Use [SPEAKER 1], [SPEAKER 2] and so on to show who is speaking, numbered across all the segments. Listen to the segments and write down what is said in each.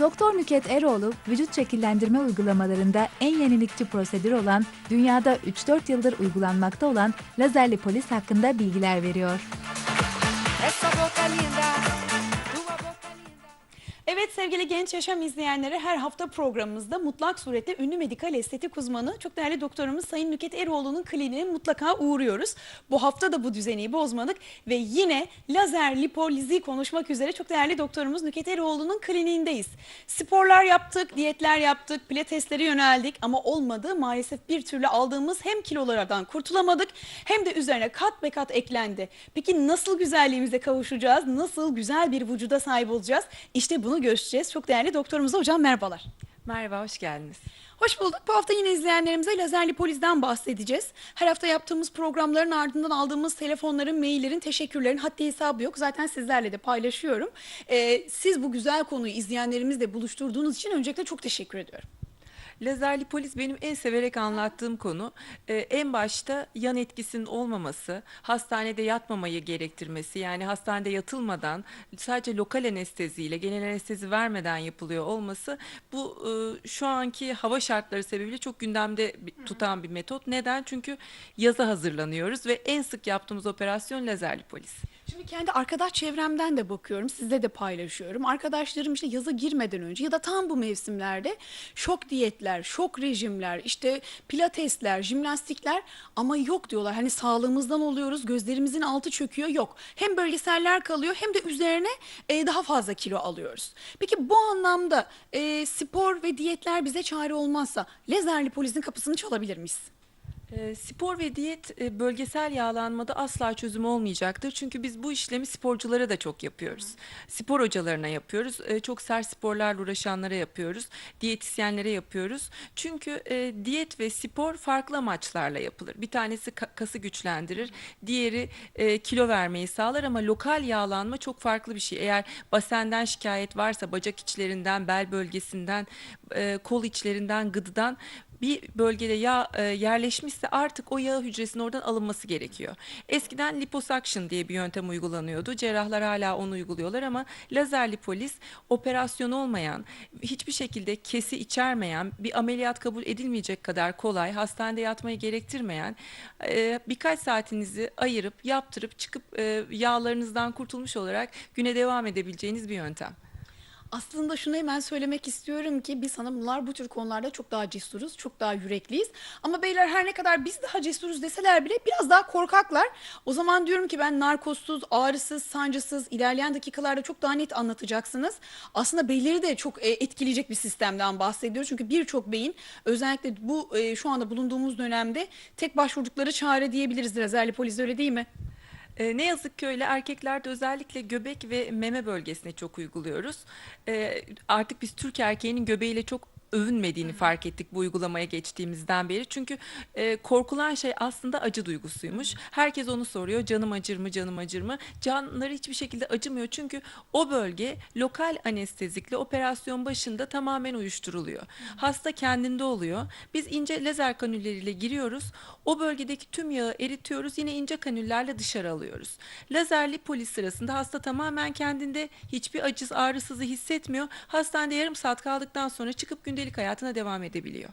[SPEAKER 1] Doktor Nüket Eroğlu, vücut şekillendirme uygulamalarında en yenilikçi prosedür olan, dünyada 3-4 yıldır uygulanmakta olan lazer lipoliz hakkında bilgiler veriyor.
[SPEAKER 2] Evet sevgili genç yaşam izleyenleri her hafta programımızda mutlak surette ünlü medikal estetik uzmanı çok değerli doktorumuz Sayın Nüket Eroğlu'nun kliniğine mutlaka uğruyoruz. Bu hafta da bu düzeni bozmadık ve yine lazer lipolizi konuşmak üzere çok değerli doktorumuz Nüket Eroğlu'nun kliniğindeyiz. Sporlar yaptık, diyetler yaptık, pilateslere yöneldik ama olmadı. Maalesef bir türlü aldığımız hem kilolardan kurtulamadık hem de üzerine kat be kat eklendi. Peki nasıl güzelliğimize kavuşacağız? Nasıl güzel bir vücuda sahip olacağız? İşte bunu görüşeceğiz. Çok değerli doktorumuz hocam merhabalar.
[SPEAKER 3] Merhaba, hoş geldiniz.
[SPEAKER 2] Hoş bulduk. Bu hafta yine izleyenlerimize lazer lipolizden bahsedeceğiz. Her hafta yaptığımız programların ardından aldığımız telefonların, maillerin, teşekkürlerin haddi hesabı yok. Zaten sizlerle de paylaşıyorum. Ee, siz bu güzel konuyu izleyenlerimizle buluşturduğunuz için öncelikle çok teşekkür ediyorum.
[SPEAKER 3] Lazer lipoliz benim en severek anlattığım konu. Ee, en başta yan etkisinin olmaması, hastanede yatmamayı gerektirmesi. Yani hastanede yatılmadan sadece lokal anesteziyle, genel anestezi vermeden yapılıyor olması. Bu e, şu anki hava şartları sebebiyle çok gündemde tutan bir metot. Neden? Çünkü yaza hazırlanıyoruz ve en sık yaptığımız operasyon lazer lipoliz.
[SPEAKER 2] Şimdi kendi arkadaş çevremden de bakıyorum, sizle de paylaşıyorum. Arkadaşlarım işte yaza girmeden önce ya da tam bu mevsimlerde şok diyetler, şok rejimler, işte pilatesler, jimnastikler ama yok diyorlar. Hani sağlığımızdan oluyoruz, gözlerimizin altı çöküyor, yok. Hem bölgeseller kalıyor hem de üzerine e, daha fazla kilo alıyoruz. Peki bu anlamda e, spor ve diyetler bize çare olmazsa lazer lipolizin kapısını çalabilir miyiz?
[SPEAKER 3] E, spor ve diyet e, bölgesel yağlanmada asla çözüm olmayacaktır. Çünkü biz bu işlemi sporculara da çok yapıyoruz. Spor hocalarına yapıyoruz. e, çok sert sporlarla uğraşanlara yapıyoruz. Diyetisyenlere yapıyoruz. Çünkü e, diyet ve spor farklı amaçlarla yapılır. Bir tanesi ka- kası güçlendirir. Diğeri e, kilo vermeyi sağlar ama lokal yağlanma çok farklı bir şey. Eğer basenden şikayet varsa bacak içlerinden, bel bölgesinden, kol içlerinden, gıdıdan bir bölgede yağ e, yerleşmişse artık o yağ hücresinin oradan alınması gerekiyor. Eskiden liposuction diye bir yöntem uygulanıyordu. Cerrahlar hala onu uyguluyorlar ama lazer lipoliz operasyon olmayan, hiçbir şekilde kesi içermeyen, bir ameliyat kabul edilmeyecek kadar kolay, hastanede yatmayı gerektirmeyen, e, birkaç saatinizi ayırıp yaptırıp çıkıp e, yağlarınızdan kurtulmuş olarak güne devam edebileceğiniz bir yöntem.
[SPEAKER 2] Aslında şunu hemen söylemek istiyorum ki biz hanımlar bu tür konularda çok daha cesuruz, çok daha yürekliyiz. Ama beyler her ne kadar biz daha cesuruz deseler bile biraz daha korkaklar. O zaman diyorum ki ben narkozsuz, ağrısız, sancısız ilerleyen dakikalarda çok daha net anlatacaksınız. Aslında beyleri de çok e, etkileyecek bir sistemden bahsediyoruz. Çünkü birçok beyin özellikle bu e, şu anda bulunduğumuz dönemde tek başvurdukları çare diyebiliriz lazerli polis öyle değil mi?
[SPEAKER 3] E, ne yazık ki öyle erkeklerde özellikle göbek ve meme bölgesine çok uyguluyoruz. E, artık biz Türk erkeğinin göbeğiyle çok övünmediğini fark ettik bu uygulamaya geçtiğimizden beri. Çünkü e, korkulan şey aslında acı duygusuymuş. Herkes onu soruyor. Canım acır mı, canım acır mı? Canları hiçbir şekilde acımıyor. Çünkü o bölge lokal anestezikle operasyon başında tamamen uyuşturuluyor. Hasta kendinde oluyor. Biz ince lazer kanülleriyle giriyoruz. O bölgedeki tüm yağı eritiyoruz. Yine ince kanüllerle dışarı alıyoruz. Lazer lipoliz sırasında hasta tamamen kendinde hiçbir acı ağrısızı hissetmiyor. Hastanede yarım saat kaldıktan sonra çıkıp gündelik hayatına devam edebiliyor.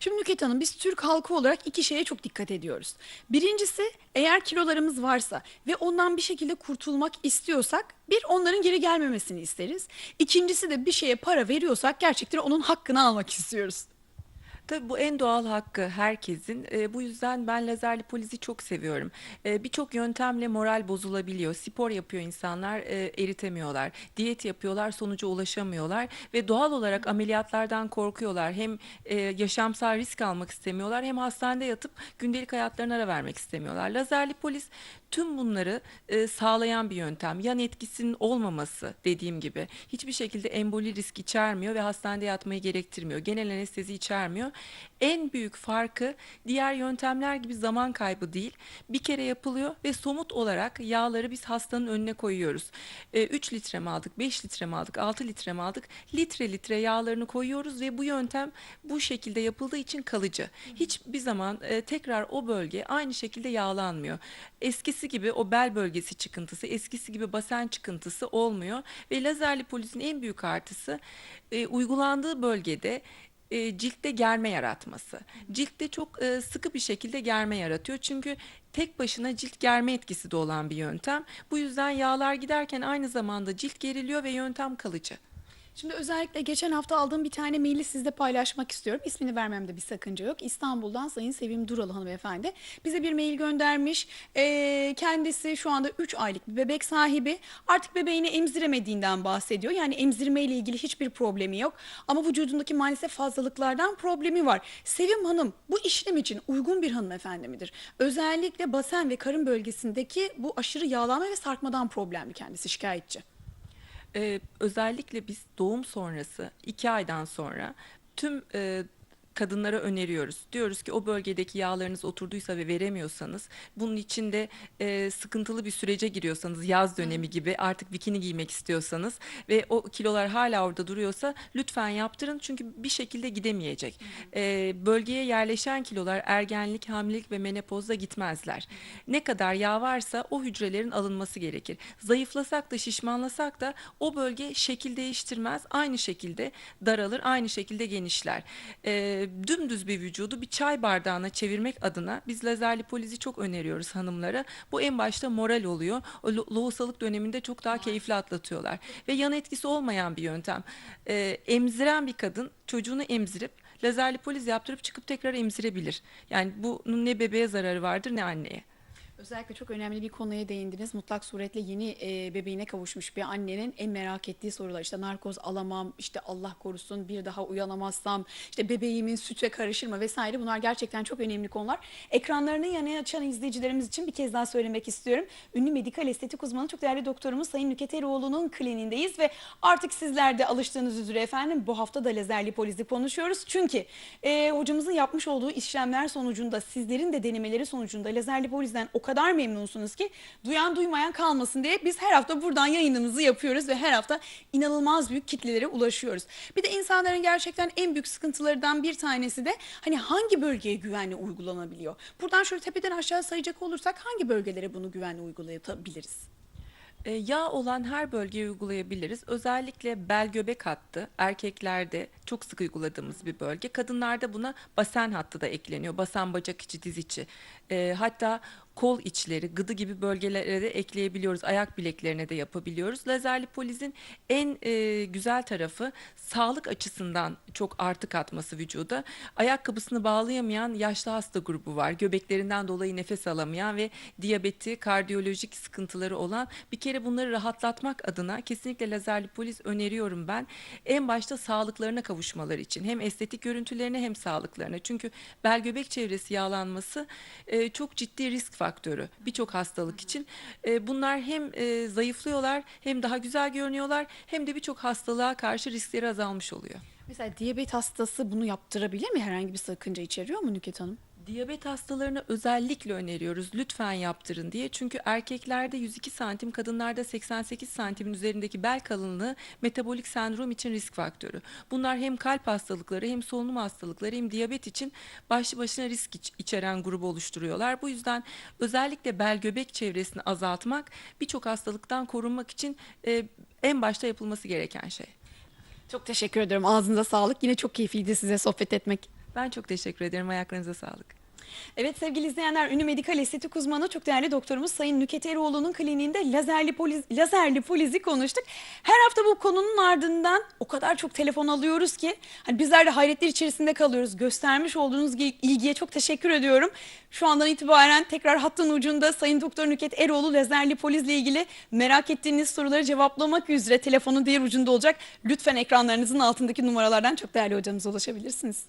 [SPEAKER 2] Şimdi Nüket Hanım biz Türk halkı olarak iki şeye çok dikkat ediyoruz. Birincisi eğer kilolarımız varsa ve ondan bir şekilde kurtulmak istiyorsak bir onların geri gelmemesini isteriz. İkincisi de bir şeye para veriyorsak gerçekten onun hakkını almak istiyoruz.
[SPEAKER 3] Tabii bu en doğal hakkı herkesin. E, bu yüzden ben lazer lipolizi çok seviyorum. E, Birçok yöntemle moral bozulabiliyor. Spor yapıyor insanlar, e, eritemiyorlar. Diyet yapıyorlar, sonuca ulaşamıyorlar ve doğal olarak ameliyatlardan korkuyorlar. Hem e, yaşamsal risk almak istemiyorlar, hem hastanede yatıp gündelik hayatlarına ara vermek istemiyorlar. Lazer lipoliz tüm bunları e, sağlayan bir yöntem. Yan etkisinin olmaması dediğim gibi hiçbir şekilde emboli risk içermiyor ve hastanede yatmayı gerektirmiyor. Genel anestezi içermiyor. En büyük farkı diğer yöntemler gibi zaman kaybı değil. Bir kere yapılıyor ve somut olarak yağları biz hastanın önüne koyuyoruz. 3 litre mi aldık, 5 litre mi aldık, 6 litre mi aldık? Litre litre yağlarını koyuyoruz ve bu yöntem bu şekilde yapıldığı için kalıcı. Hiçbir zaman e, tekrar o bölge aynı şekilde yağlanmıyor. Eskisi gibi o bel bölgesi çıkıntısı, eskisi gibi basen çıkıntısı olmuyor ve lazerli polisin en büyük artısı e, uygulandığı bölgede e, ciltte germe yaratması. Ciltte çok e, sıkı bir şekilde germe yaratıyor. Çünkü tek başına cilt germe etkisi de olan bir yöntem. Bu yüzden yağlar giderken aynı zamanda cilt geriliyor ve yöntem kalıcı.
[SPEAKER 2] Şimdi özellikle geçen hafta aldığım bir tane maili sizle paylaşmak istiyorum. İsmini vermemde bir sakınca yok. İstanbul'dan Sayın Sevim Duralı hanımefendi bize bir mail göndermiş. Ee, kendisi şu anda 3 aylık bir bebek sahibi. Artık bebeğini emziremediğinden bahsediyor. Yani emzirme ile ilgili hiçbir problemi yok. Ama vücudundaki maalesef fazlalıklardan problemi var. Sevim Hanım bu işlem için uygun bir hanımefendi midir? Özellikle basen ve karın bölgesindeki bu aşırı yağlanma ve sarkmadan problemli kendisi şikayetçi.
[SPEAKER 3] Ee, özellikle biz doğum sonrası iki aydan sonra tüm e, kadınlara öneriyoruz. Diyoruz ki o bölgedeki yağlarınız oturduysa ve veremiyorsanız bunun içinde e, sıkıntılı bir sürece giriyorsanız yaz dönemi gibi artık bikini giymek istiyorsanız ve o kilolar hala orada duruyorsa lütfen yaptırın çünkü bir şekilde gidemeyecek. E, bölgeye yerleşen kilolar ergenlik, hamilelik ve menopozda gitmezler. Ne kadar yağ varsa o hücrelerin alınması gerekir. Zayıflasak da şişmanlasak da o bölge şekil değiştirmez. Aynı şekilde daralır, aynı şekilde genişler. E, dümdüz bir vücudu bir çay bardağına çevirmek adına biz lazer lipolizi çok öneriyoruz hanımlara. Bu en başta moral oluyor. O lo- lohusalık döneminde çok daha keyifli atlatıyorlar. Ve yan etkisi olmayan bir yöntem. E, emziren bir kadın çocuğunu emzirip lazer lipoliz yaptırıp çıkıp tekrar emzirebilir. Yani bunun ne bebeğe zararı vardır ne anneye.
[SPEAKER 2] Özellikle çok önemli bir konuya değindiniz. Mutlak suretle yeni e, bebeğine kavuşmuş bir annenin en merak ettiği sorular. İşte narkoz alamam, işte Allah korusun bir daha uyanamazsam, işte bebeğimin süte karışır mı vesaire. Bunlar gerçekten çok önemli konular. Ekranlarını yanına açan izleyicilerimiz için bir kez daha söylemek istiyorum. Ünlü medikal estetik uzmanı çok değerli doktorumuz Sayın Nüket Eroğlu'nun kliniğindeyiz ve artık sizler de alıştığınız üzere efendim bu hafta da lazer lipolizi konuşuyoruz. Çünkü e, hocamızın yapmış olduğu işlemler sonucunda sizlerin de denemeleri sonucunda lazer lipolizden o kadar memnunsunuz ki duyan duymayan kalmasın diye biz her hafta buradan yayınımızı yapıyoruz ve her hafta inanılmaz büyük kitlelere ulaşıyoruz. Bir de insanların gerçekten en büyük sıkıntılarından bir tanesi de hani hangi bölgeye güvenli uygulanabiliyor? Buradan şöyle tepeden aşağı sayacak olursak hangi bölgelere bunu güvenli uygulayabiliriz?
[SPEAKER 3] E, yağ olan her bölgeye uygulayabiliriz. Özellikle bel göbek hattı erkeklerde çok sık uyguladığımız bir bölge. Kadınlarda buna basen hattı da ekleniyor. Basen bacak içi, diz içi. E, hatta kol içleri, gıdı gibi bölgelere de ekleyebiliyoruz. Ayak bileklerine de yapabiliyoruz. Lazer lipolizin en e, güzel tarafı sağlık açısından çok artı katması vücuda. Ayakkabısını bağlayamayan yaşlı hasta grubu var. Göbeklerinden dolayı nefes alamayan ve diyabeti, kardiyolojik sıkıntıları olan bir kere bunları rahatlatmak adına kesinlikle lazer lipoliz öneriyorum ben. En başta sağlıklarına kavuşmaları için hem estetik görüntülerine hem sağlıklarına. Çünkü bel göbek çevresi yağlanması e, çok ciddi risk faktörü birçok hastalık için. E, bunlar hem e, zayıflıyorlar hem daha güzel görünüyorlar hem de birçok hastalığa karşı riskleri azalmış oluyor.
[SPEAKER 2] Mesela diyabet hastası bunu yaptırabilir mi? Herhangi bir sakınca içeriyor mu Nüket Hanım?
[SPEAKER 3] Diyabet hastalarına özellikle öneriyoruz lütfen yaptırın diye. Çünkü erkeklerde 102 santim, kadınlarda 88 santimin üzerindeki bel kalınlığı metabolik sendrom için risk faktörü. Bunlar hem kalp hastalıkları hem solunum hastalıkları hem diyabet için başlı başına risk iç- içeren grubu oluşturuyorlar. Bu yüzden özellikle bel göbek çevresini azaltmak birçok hastalıktan korunmak için e, en başta yapılması gereken şey.
[SPEAKER 2] Çok teşekkür ederim. Ağzınıza sağlık. Yine çok keyifliydi size sohbet etmek.
[SPEAKER 3] Ben çok teşekkür ederim. Ayaklarınıza sağlık.
[SPEAKER 2] Evet sevgili izleyenler ünlü medikal estetik uzmanı çok değerli doktorumuz Sayın Nüket Eroğlu'nun kliniğinde lazerli, poliz, lazerli polizi konuştuk. Her hafta bu konunun ardından o kadar çok telefon alıyoruz ki hani bizler de hayretler içerisinde kalıyoruz. Göstermiş olduğunuz gi- ilgiye çok teşekkür ediyorum. Şu andan itibaren tekrar hattın ucunda Sayın Doktor Nüket Eroğlu lazerli polizle ilgili merak ettiğiniz soruları cevaplamak üzere telefonun diğer ucunda olacak. Lütfen ekranlarınızın altındaki numaralardan çok değerli hocamıza ulaşabilirsiniz.